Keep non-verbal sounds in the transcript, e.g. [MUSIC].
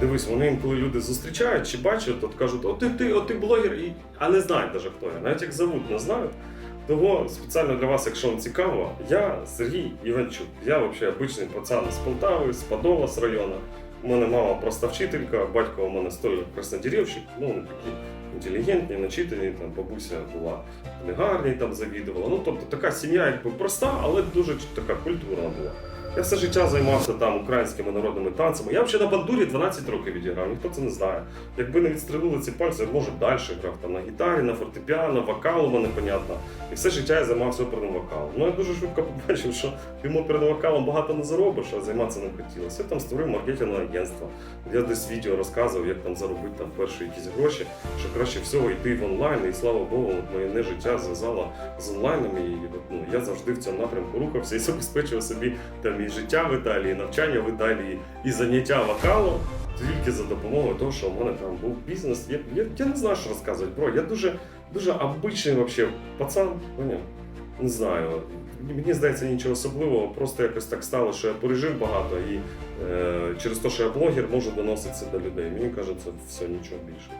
дивись, вони інколи люди зустрічають чи бачать, от кажуть, о ти, ти, о, ти блогер, і... а не знають навіть хто я, навіть як зовут, не знають. Того спеціально для вас, якщо вам цікаво, я Сергій Іванчук. Я взагалі обичний пацан з Полтави, з Подола з району. У мене мама просто вчителька, батько у мене столяр краснодерівщик, ну такі інтелігентні, начитані, там бабуся була в там завідувала. Ну тобто така сім'я якби проста, але дуже така культурна була. Я все життя займався там українськими народними танцями. Я взагалі на бандурі 12 років відіграв, ніхто це не знає. Якби не відстрелили ці пальці, я може далі грав там на гітарі, на фортепіано, вокал у мене понятно. І все життя я займався оперним вокалом. Ну я дуже швидко [LAUGHS] побачив, що тим оперним вокалом багато не заробиш, а займатися не хотілося. Я там створив маркетингове агентство. Я десь відео розказував, як там заробити там перші якісь гроші, що краще всього йти в онлайн, і слава Богу, моє не життя зв'язало з онлайном. І ну, я завжди в цьому напрямку рухався і забезпечував собі там і життя в Італії, і навчання в Італії, і заняття вокалом. Тільки за допомогою того, що у мене там був бізнес. Я, я, я не знаю, що розказувати. Бро, я дуже, дуже обичний вообще пацан. Поняв? Не знаю. Мені здається, нічого особливого, просто якось так стало, що я пережив багато і е, через те, що я блогер, можу доносити це до людей. Мені кажеться, все нічого більше.